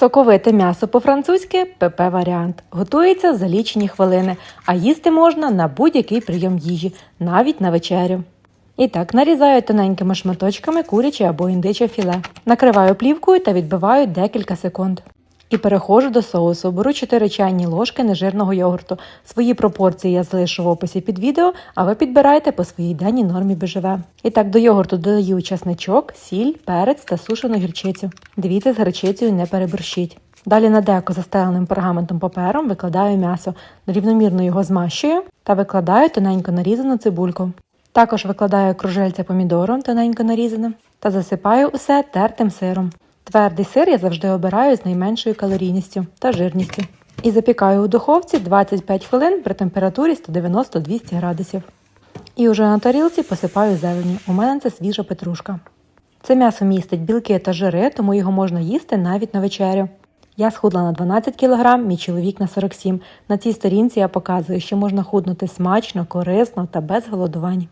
Соковите м'ясо по-французьки ПП варіант. Готується за лічені хвилини, а їсти можна на будь-який прийом їжі, навіть на вечерю. І так, нарізаю тоненькими шматочками куряче або індиче філе. Накриваю плівкою та відбиваю декілька секунд. І переходжу до соусу. Беру 4 чайні ложки нежирного йогурту. Свої пропорції я залишу в описі під відео, а ви підбирайте по своїй денній нормі БЖВ. І так до йогурту додаю чесничок, сіль, перець та сушену гірчицю. Дивіться, з гірчицею не переборщіть. Далі на деко застеленим пергаментом папером викладаю м'ясо, рівномірно його змащую та викладаю тоненько нарізану цибульку. Також викладаю кружельця помідором тоненько нарізаним та засипаю усе тертим сиром. Твердий сир я завжди обираю з найменшою калорійністю та жирністю. І запікаю у духовці 25 хвилин при температурі 190-200 градусів. І вже на тарілці посипаю зелені. У мене це свіжа петрушка. Це м'ясо містить білки та жири, тому його можна їсти навіть на вечерю. Я схудла на 12 кг, мій чоловік на 47 На цій сторінці я показую, що можна худнути смачно, корисно та без голодувань.